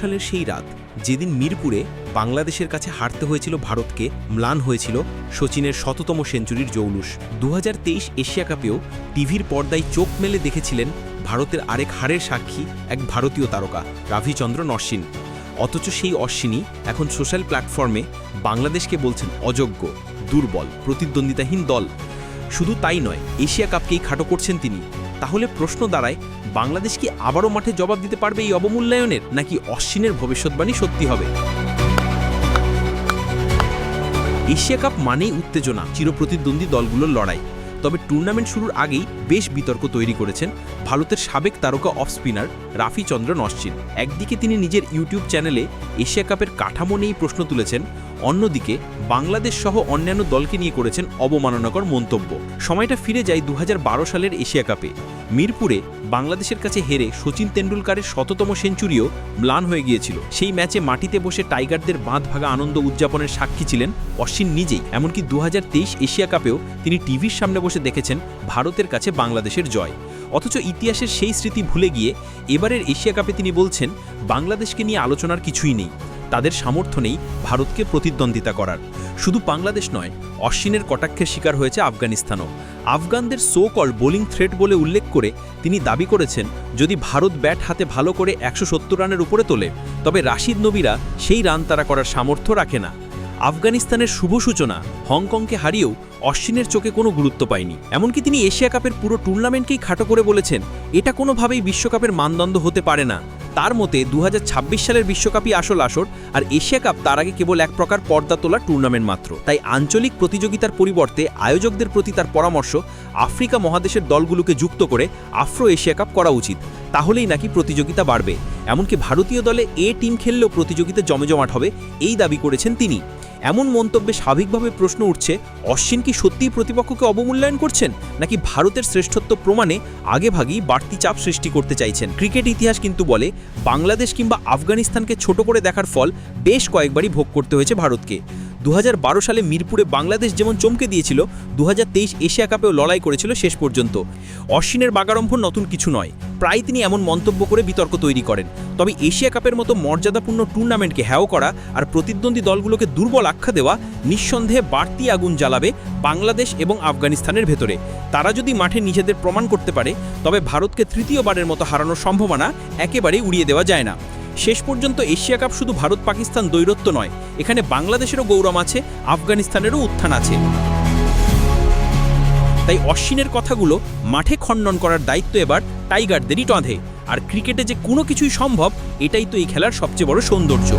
সালের সেই রাত, যেদিন মিরপুরে বাংলাদেশের কাছে হারতে হয়েছিল ভারতকে, ম্লান হয়েছিল সচিনের শততম সেঞ্চুরির জৌলুস। দু এশিয়া কাপেও টিভির পর্দায় চোখ মেলে দেখেছিলেন ভারতের আরেক হারের সাক্ষী এক ভারতীয় তারকা, রাভিচন্দ্র নরসিন অথচ সেই অশ্বিনী এখন সোশ্যাল প্ল্যাটফর্মে বাংলাদেশকে বলছেন অযোগ্য, দুর্বল, প্রতিদ্বন্দ্বিতাহীন দল। শুধু তাই নয়, এশিয়া কাপকেই খাটো করছেন তিনি। তাহলে প্রশ্ন দাঁড়ায়, বাংলাদেশ কি আবারও মাঠে জবাব দিতে পারবে এই অবমূল্যায়নের, নাকি অশ্বিনের ভবিষ্যৎবাণী সত্যি হবে? এশিয়া কাপ মানেই উত্তেজনা, চিরপ্রতিদ্বন্দ্বী দলগুলোর লড়াই। তবে টুর্নামেন্ট শুরুর আগেই বেশ বিতর্ক তৈরি করেছেন ভারতের সাবেক তারকা অফ স্পিনার রাফি চন্দ্র নশ্চিন একদিকে তিনি নিজের ইউটিউব চ্যানেলে এশিয়া কাপের কাঠামো নিয়েই প্রশ্ন তুলেছেন, অন্যদিকে বাংলাদেশ সহ অন্যান্য দলকে নিয়ে করেছেন অবমাননাকর মন্তব্য। সময়টা ফিরে যায় দু সালের এশিয়া কাপে। মিরপুরে বাংলাদেশের কাছে হেরে সচিন তেন্ডুলকারের শততম সেঞ্চুরিও ম্লান হয়ে গিয়েছিল। সেই ম্যাচে মাটিতে বসে টাইগারদের বাঁধ ভাগা আনন্দ উদযাপনের সাক্ষী ছিলেন অশ্বিন নিজেই। এমনকি দু হাজার তেইশ এশিয়া কাপেও তিনি টিভির সামনে বসে দেখেছেন ভারতের কাছে বাংলাদেশের জয়। অথচ ইতিহাসের সেই স্মৃতি ভুলে গিয়ে এবারের এশিয়া কাপে তিনি বলছেন, বাংলাদেশকে নিয়ে আলোচনার কিছুই নেই। তাদের সামর্থ্য নেই ভারতকে প্রতিদ্বন্দ্বিতা করার। শুধু বাংলাদেশ নয়, অশ্বিনের কটাক্ষের শিকার হয়েছে আফগানিস্তানও। আফগানদের সো কল বোলিং থ্রেট বলে উল্লেখ করে তিনি দাবি করেছেন, যদি ভারত ব্যাট হাতে ভালো করে একশো সত্তর রানের উপরে তোলে, তবে রাশিদ নবীরা সেই রান তারা করার সামর্থ্য রাখে না। আফগানিস্তানের শুভ সূচনা হংকংকে হারিয়েও অশ্বিনের চোখে কোনো গুরুত্ব পায়নি। এমনকি তিনি এশিয়া কাপের পুরো টুর্নামেন্টকেই খাটো করে বলেছেন, এটা কোনোভাবেই বিশ্বকাপের মানদণ্ড হতে পারে না। তার মতে দু হাজার ছাব্বিশ সালের বিশ্বকাপই আসল আসর, আর এশিয়া কাপ তার আগে কেবল এক প্রকার পর্দা তোলা টুর্নামেন্ট মাত্র। তাই আঞ্চলিক প্রতিযোগিতার পরিবর্তে আয়োজকদের প্রতি তার পরামর্শ আফ্রিকা মহাদেশের দলগুলোকে যুক্ত করে আফ্রো এশিয়া কাপ করা উচিত। তাহলেই নাকি প্রতিযোগিতা বাড়বে। এমনকি ভারতীয় দলে এ টিম খেললেও প্রতিযোগিতা জমজমাট হবে, এই দাবি করেছেন তিনি। এমন মন্তব্যে স্বাভাবিকভাবে প্রশ্ন উঠছে, অশ্বিন কি সত্যিই প্রতিপক্ষকে অবমূল্যায়ন করছেন, নাকি ভারতের শ্রেষ্ঠত্ব প্রমাণে আগেভাগেই বাড়তি চাপ সৃষ্টি করতে চাইছেন? ক্রিকেট ইতিহাস কিন্তু বলে, বাংলাদেশ কিংবা আফগানিস্তানকে ছোট করে দেখার ফল বেশ কয়েকবারই ভোগ করতে হয়েছে ভারতকে। দু হাজার বারো সালে মিরপুরে বাংলাদেশ যেমন চমকে দিয়েছিল দু হাজার তেইশ এশিয়া কাপেও লড়াই করেছিল শেষ পর্যন্ত। অশ্বিনের বাগারম্ভ নতুন কিছু নয়। প্রায় তিনি এমন মন্তব্য করে বিতর্ক তৈরি করেন। তবে এশিয়া কাপের মতো মর্যাদাপূর্ণ টুর্নামেন্টকে হ্যাও করা আর প্রতিদ্বন্দ্বী দলগুলোকে দুর্বল আখ্যা দেওয়া নিঃসন্দেহে বাড়তি আগুন জ্বালাবে বাংলাদেশ এবং আফগানিস্তানের ভেতরে। তারা যদি মাঠে নিজেদের প্রমাণ করতে পারে, তবে ভারতকে তৃতীয়বারের মতো হারানোর সম্ভাবনা একেবারেই উড়িয়ে দেওয়া যায় না। শেষ পর্যন্ত এশিয়া কাপ শুধু ভারত পাকিস্তান দৈরত্ব নয়, এখানে বাংলাদেশেরও গৌরব আছে, আফগানিস্তানেরও উত্থান আছে। তাই অশ্বিনের কথাগুলো মাঠে খণ্ডন করার দায়িত্ব এবার টাইগারদেরই টঁধে। আর ক্রিকেটে যে কোনো কিছুই সম্ভব, এটাই তো এই খেলার সবচেয়ে বড় সৌন্দর্য।